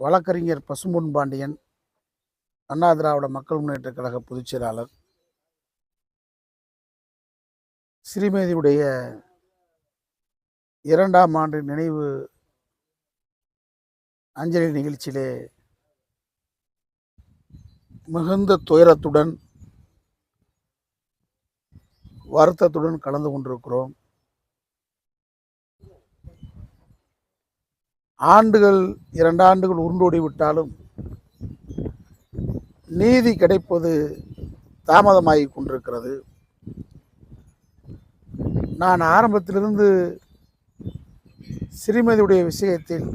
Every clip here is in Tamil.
வழக்கறிஞர் பசும்பொன் பாண்டியன் அண்ணா திராவிட மக்கள் முன்னேற்ற கழக பொதுச் செயலாளர் ஸ்ரீமதியுடைய இரண்டாம் ஆண்டு நினைவு அஞ்சலி நிகழ்ச்சியிலே மிகுந்த துயரத்துடன் வருத்தத்துடன் கலந்து கொண்டிருக்கிறோம். ஆண்டுகள் இரண்டு ஆண்டுகள் உருண்டோடி விட்டாலும் நீதி கிடைப்பது தாமதமாகி கொண்டிருக்கிறது. நான் ஆரம்பத்திலிருந்து சிறுமதியுடைய விஷயத்தில்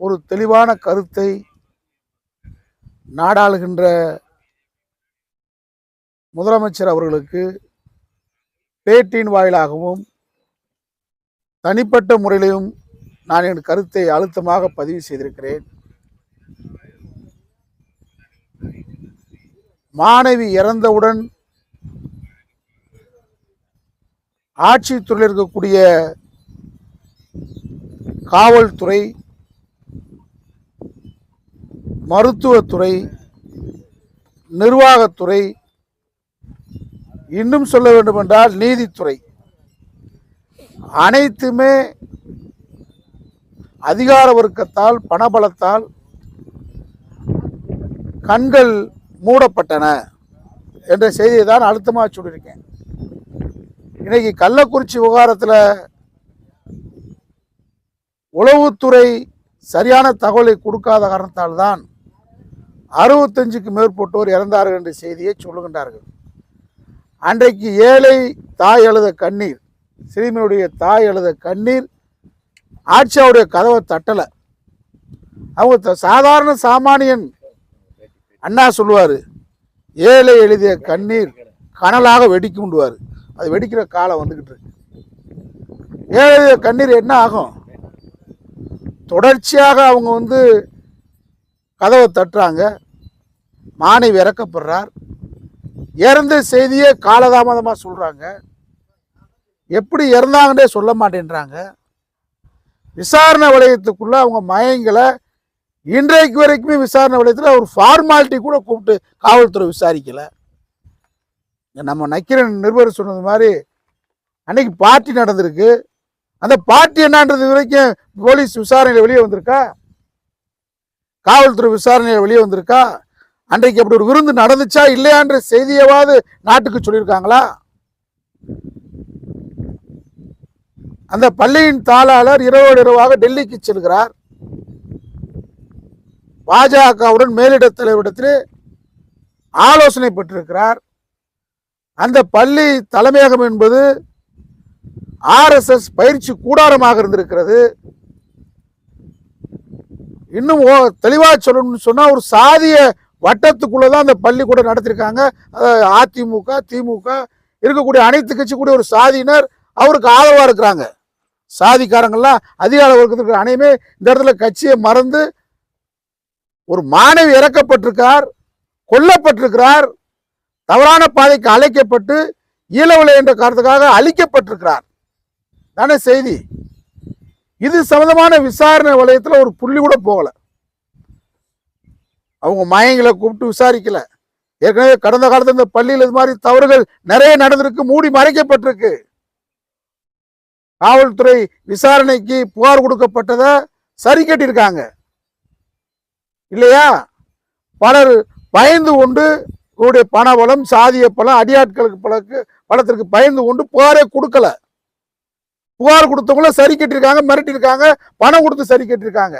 ஒரு தெளிவான கருத்தை நாடாளுகின்ற முதலமைச்சர் அவர்களுக்கு பேட்டியின் வாயிலாகவும் தனிப்பட்ட முறையிலையும் நான் என் கருத்தை அழுத்தமாக பதிவு செய்திருக்கிறேன். மாணவி இறந்தவுடன் ஆட்சித்துறையில் இருக்கக்கூடிய காவல்துறை மருத்துவத்துறை நிர்வாகத்துறை இன்னும் சொல்ல வேண்டுமென்றால் நீதித்துறை அனைத்துமே அதிகார வர்க்கத்தால் பணபலத்தால் கண்கள் மூடப்பட்டன என்ற செய்தியை தான் அழுத்தமாக சொல்லியிருக்கேன். இன்னைக்கு கள்ளக்குறிச்சி விவகாரத்தில் உளவுத்துறை சரியான தகவலை கொடுக்காத காரணத்தால் தான் அறுபத்தஞ்சுக்கு மேற்பட்டோர் இறந்தார்கள் என்ற செய்தியை சொல்லுகின்றார்கள். அன்றைக்கு ஏழை தாய் எழுத கண்ணீர் சிறுமியுடைய தாய் எழுத கண்ணீர் ஆட்சியாவுடைய கதவை தட்டலை. அவங்க த- சாதாரண சாமானியன் அண்ணா சொல்லுவார் ஏழை எழுதிய கண்ணீர் கனலாக வெடிக்கும்டுவார் அது வெடிக்கிற காலம் வந்துக்கிட்டு இருக்கு. ஏழை எழுதிய கண்ணீர் என்ன ஆகும்? தொடர்ச்சியாக அவங்க வந்து கதவை தட்டுறாங்க. மாணவி இறக்கப்படுறார் இறந்த செய்தியே காலதாமதமாக சொல்கிறாங்க எப்படி இறந்தாங்கன்னே சொல்ல மாட்டேன்றாங்க. விசாரணை வளையத்துக்குள்ள அவங்க மயங்களை இன்றைக்கு வரைக்குமே விசாரணை வளையத்தில் ஒரு ஃபார்மாலிட்டி கூட கூப்பிட்டு காவல்துறை விசாரிக்கலை. நம்ம நக்கிரன் நிருபர் சொன்னது மாதிரி அன்னைக்கு பார்ட்டி நடந்திருக்கு. அந்த பார்ட்டி என்னன்றது வரைக்கும் போலீஸ் விசாரணையில் வெளியே வந்திருக்கா? காவல்துறை விசாரணையில் வெளியே வந்திருக்கா? அன்றைக்கு அப்படி ஒரு விருந்து நடந்துச்சா இல்லையான்ற செய்தியவாது நாட்டுக்கு சொல்லியிருக்காங்களா? அந்த பள்ளியின் தாளாளர் இரவோடு இரவாக டெல்லிக்கு செல்கிறார். பாஜகவுடன் மேலிட தலைவரிடத்தில் ஆலோசனை பெற்றிருக்கிறார். அந்த பள்ளி தலைமையகம் என்பது ஆர்எஸ்எஸ் பயிற்சி கூடாரமாக இருந்திருக்கிறது. இன்னும் ஓ- சொல்லணும்னு சொன்னால் ஒரு சாதிய வட்டத்துக்குள்ளே தான் அந்த பள்ளி கூட நடத்திருக்காங்க. அதாவது அதிமுக திமுக இருக்கக்கூடிய அனைத்து கட்சி கூட ஒரு சாதியினர் அவருக்கு ஆதரவாக இருக்கிறாங்க. சாதிக்காரங்கள்லாம் அதிகார வர்க்கத்திற்கு அனைமே இந்த இடத்துல கட்சியை மறந்து ஒரு மாணவி இறக்கப்பட்டிருக்கார் கொல்லப்பட்டிருக்கிறார் தவறான பாதைக்கு அழைக்கப்பட்டு ஈழவில்லை என்ற காரணத்துக்காக அழிக்கப்பட்டிருக்கிறார். தானே செய்தி? இது சம்பந்தமான விசாரணை வலயத்தில் ஒரு புள்ளி கூட போகல. அவங்க மயங்களை கூப்பிட்டு விசாரிக்கல. ஏற்கனவே கடந்த காலத்தில் இந்த பள்ளியில் இது மாதிரி தவறுகள் நிறைய நடந்திருக்கு மூடி மறைக்கப்பட்டிருக்கு. காவல்துறை விசாரணைக்கு புகார் கொடுக்கப்பட்டதை சரி கட்டியிருக்காங்க. இல்லையா? பலர் பயந்து கொண்டு இவருடைய பணபலம் சாதிய பலம் அடியாட்களுக்கு பலக்கு பலத்திற்கு பயந்து கொண்டு புகாரே கொடுக்கல. புகார் கொடுத்தவங்கள சரி கட்டியிருக்காங்க மிரட்டியிருக்காங்க பணம் கொடுத்து சரி கட்டியிருக்காங்க.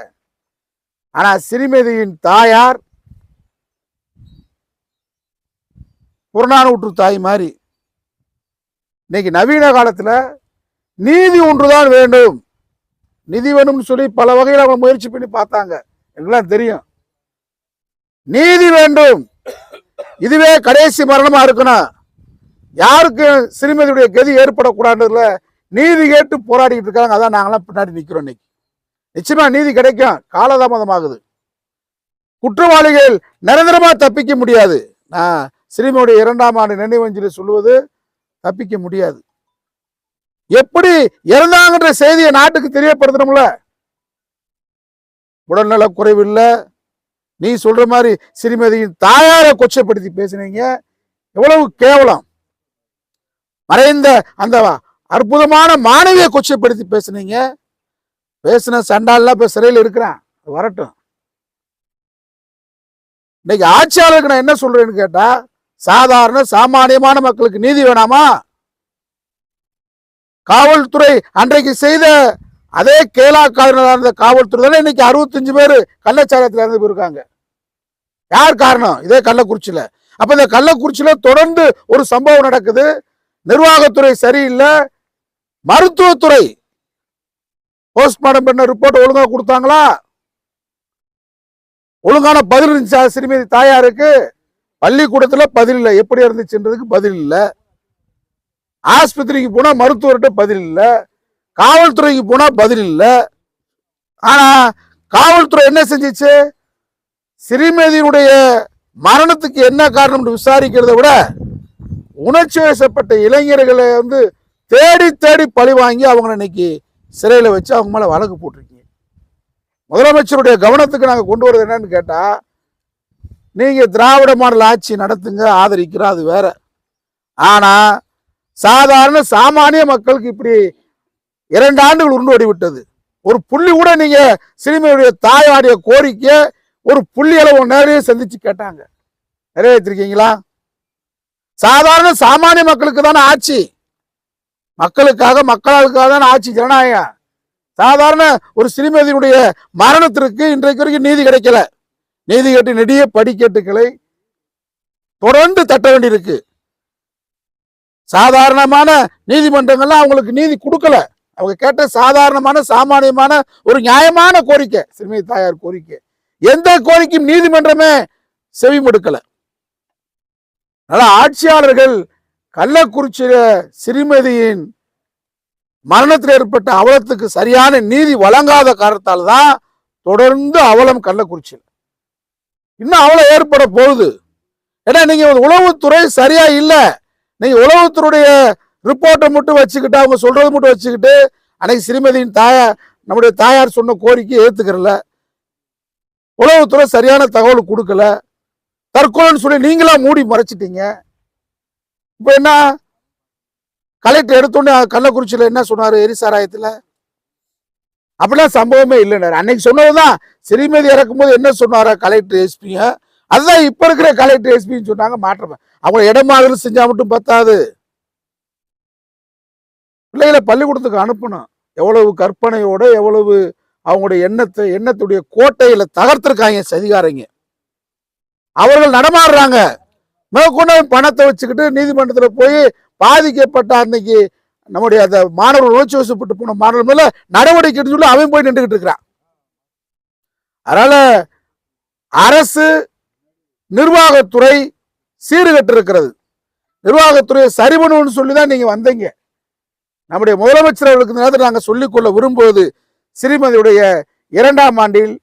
ஆனால் சிறுமதியின் தாயார் புறநானூற்று தாய் மாதிரி இன்னைக்கு நவீன காலத்தில் நீதி ஒன்றுதான் வேண்டும். நிதி வேணும்னு சொல்லி பல வகையில் அவங்க முயற்சி பண்ணி பார்த்தாங்க. எங்கெல்லாம் தெரியும். நீதி வேண்டும். இதுவே கடைசி மரணமா இருக்கணும் யாருக்கும் சிறுமதியுடைய கதி ஏற்படக்கூடாதுல நீதி கேட்டு போராடிட்டு இருக்காங்க. அதான் நாங்களாம் பின்னாடி நிற்கிறோம் இன்னைக்கு. நிச்சயமா நீதி கிடைக்கும். காலதாமதமாகுது குற்றவாளிகள் நிரந்தரமா தப்பிக்க முடியாது. நான் சிறுமியுடைய இரண்டாம் ஆண்டு நினைவஞ்சலி சொல்லுவது தப்பிக்க முடியாது. எப்படி இறந்தாங்கன்ற செய்தியை நாட்டுக்கு தெரியப்படுத்தணும்ல? உடல்நல குறைவு இல்லை நீ சொல்ற மாதிரி சிறுமதியின் தாயாரை கொச்சப்படுத்தி பேசுனீங்க. எவ்வளவு கேவலம். மறைந்த அந்த அற்புதமான மாணவியை கொச்சப்படுத்தி பேசுனீங்க. பேசின சண்டால்லாம் இப்ப சிறையில் இருக்கிறான். அது வரட்டும். இன்னைக்கு ஆட்சியாளருக்கு நான் என்ன சொல்றேன்னு கேட்டா சாதாரண சாமானியமான மக்களுக்கு நீதி வேணாமா? காவல்துறை அன்றைக்கு செய்த அதே கேலாக்காரனாக இருந்த காவல்துறை தானே இன்னைக்கு அறுபத்தஞ்சு பேர் கள்ளச்சாரத்தில் இருந்து போயிருக்காங்க. யார் காரணம்? இதே கள்ளக்குறிச்சியில். அப்போ இந்த கள்ளக்குறிச்சியில் தொடர்ந்து ஒரு சம்பவம் நடக்குது. நிர்வாகத்துறை சரியில்லை. மருத்துவத்துறை போஸ்ட்மார்டம் பண்ண ரிப்போர்ட் ஒழுங்காக கொடுத்தாங்களா? ஒழுங்கான பதில் இருந்துச்சா? சிறுமதி தாயாருக்கு? பள்ளிக்கூடத்தில் பதில் இல்லை. எப்படி இருந்துச்சுன்றதுக்கு பதில் இல்லை. ஆஸ்பத்திரிக்கு போனால் மருத்துவர்கிட்ட பதில் இல்லை. காவல்துறைக்கு போனால் பதில் இல்லை. ஆனால் காவல்துறை என்ன செஞ்சிச்சு? சிறுமதியினுடைய மரணத்துக்கு என்ன காரணம் விசாரிக்கிறத விட உணர்ச்சி வசப்பட்ட இளைஞர்களை வந்து தேடி தேடி பழி வாங்கி அவங்கள இன்னைக்கு சிறையில் வச்சு அவங்க மேலே வழக்கு போட்டிருக்கீங்க. முதலமைச்சருடைய கவனத்துக்கு நாங்கள் கொண்டு வரது என்னன்னு கேட்டால் நீங்கள் திராவிட மாடல் ஆட்சி நடத்துங்க ஆதரிக்கிறோம் அது வேற. ஆனால் சாதாரண சாமானிய மக்களுக்கு இப்படி இரண்டு ஆண்டுகள் உருண்டு விட்டது ஒரு புள்ளி கூட நீங்க சிறுமியுடைய தாயாடைய கோரிக்கை ஒரு புள்ளி அளவு நேரையே சந்திச்சு கேட்டாங்க. நிறைவேற்றிருக்கீங்களா? சாதாரண சாமானிய மக்களுக்கு தானே ஆட்சி. மக்களுக்காக மக்களுக்காக தானே ஆட்சி ஜனநாயகம் சாதாரண ஒரு சிறுமதியினுடைய மரணத்திற்கு இன்றைக்கு வரைக்கும் நீதி கிடைக்கல. நீதி கேட்டு நெடிய படிக்கட்டுகளை தொடர்ந்து தட்ட வேண்டியிருக்கு. சாதாரணமான நீதிமன்றங்கள்லாம் அவங்களுக்கு நீதி கொடுக்கல. அவங்க கேட்ட சாதாரணமான சாமானியமான ஒரு நியாயமான கோரிக்கை. சிறுமி தாயார் கோரிக்கை. எந்த கோரிக்கையும் நீதிமன்றமே செவி மடுக்கல. அதனால ஆட்சியாளர்கள் கள்ளக்குறிச்சியில சிறுமதியின் மரணத்தில் ஏற்பட்ட அவலத்துக்கு சரியான நீதி வழங்காத காரணத்தால் தான் தொடர்ந்து அவலம் கள்ளக்குறிச்சியில். இன்னும் அவலம் ஏற்பட போகுது. ஏன்னா நீங்க உளவுத்துறை சரியா இல்லை. நீங்க உலகத்தினுடைய ரிப்போர்ட்டை மட்டும் வச்சுக்கிட்டு அவங்க சொல்றது மட்டும் வச்சுக்கிட்டு அன்னைக்கு சிறுமதியின் தாயார் நம்முடைய தாயார் சொன்ன கோரிக்கையை ஏத்துக்கிறல. உளவுத்துறை சரியான தகவல் கொடுக்கல. தற்கொலைன்னு சொல்லி நீங்களா மூடி மறைச்சிட்டீங்க. இப்போ என்ன? கலெக்டர் எடுத்தோடனே கள்ளக்குறிச்சியில் என்ன சொன்னாரு? எரிசாராயத்தில்? அப்படிலாம் சம்பவமே இல்லைன்னாரு அன்னைக்கு சொன்னதுதான். சிறுமதி இறக்கும்போது என்ன சொன்னாரா கலெக்டர் எஸ்பிங்க அதுதான் இப்ப இருக்கிற கலெக்டர் எஸ்பின்னு சொன்னாங்க மாற்றம் அவங்க இடமாதிரி செஞ்சா மட்டும் பத்தாது. பிள்ளைகளை பள்ளிக்கூடத்துக்கு அனுப்பணும். எவ்வளவு கற்பனையோட எவ்வளவு அவங்களுடைய எண்ணத்தை எண்ணத்துடைய கோட்டையில தகர்த்திருக்காங்க சதிகாரங்க. அவர்கள் நடமாடுறாங்க. மேற்கொண்டு பணத்தை வச்சுக்கிட்டு நீதிமன்றத்தில் போய் பாதிக்கப்பட்ட அன்னைக்கு நம்முடைய அந்த மாணவர் உணர்ச்சி வசப்பட்டு போன மாணவர் மேல நடவடிக்கை சொல்லி அவன் போய் நின்றுகிட்டு இருக்கிறான். அதனால அரசு நிர்வாகத்துறை சீர்கட்டு இருக்கிறது நிர்வாகத்துறையை சரி பண்ணுன்னு சொல்லி தான் நீங்க வந்தீங்க. நம்முடைய முதலமைச்சர் அவர்களுக்கு நேரத்தில் நாங்கள் சொல்லிக்கொள்ள விரும்புவது ஸ்ரீமதியுடைய இரண்டாம் ஆண்டில்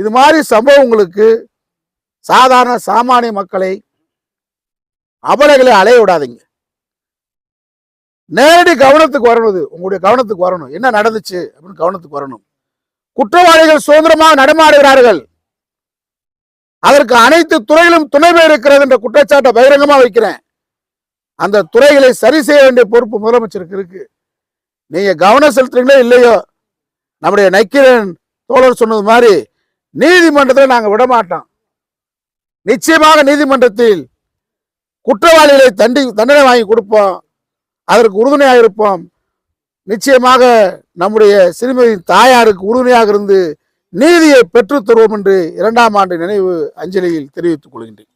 இது மாதிரி சம்பவங்களுக்கு சாதாரண சாமானிய மக்களை அபலைகளை அலைய விடாதீங்க. நேரடி கவனத்துக்கு வரணும் உங்களுடைய கவனத்துக்கு வரணும். என்ன நடந்துச்சு அப்படின்னு கவனத்துக்கு வரணும். குற்றவாளிகள் சுதந்திரமாக நடமாடுகிறார்கள். அதற்கு அனைத்து துறையிலும் துணை இருக்கிறது என்ற குற்றச்சாட்டை பகிரங்கமா வைக்கிறேன். அந்த துறைகளை சரி செய்ய வேண்டிய பொறுப்பு முதலமைச்சருக்கு இருக்கு. நீங்க கவனம் செலுத்துறீங்களோ இல்லையோ நம்முடைய நக்கீரன் தோழர் சொன்னது மாதிரி நீதிமன்றத்தில் நாங்கள் விட மாட்டோம் நிச்சயமாக நீதிமன்றத்தில் குற்றவாளிகளை தண்டி தண்டனை வாங்கி கொடுப்போம். அதற்கு உறுதுணையாக இருப்போம். நிச்சயமாக நம்முடைய சிறுமியின் தாயாருக்கு உறுதுணையாக இருந்து நீதியை பெற்றுத்தருவோம் என்று இரண்டாம் ஆண்டு நினைவு அஞ்சலியில் தெரிவித்துக் கொள்கின்றேன்.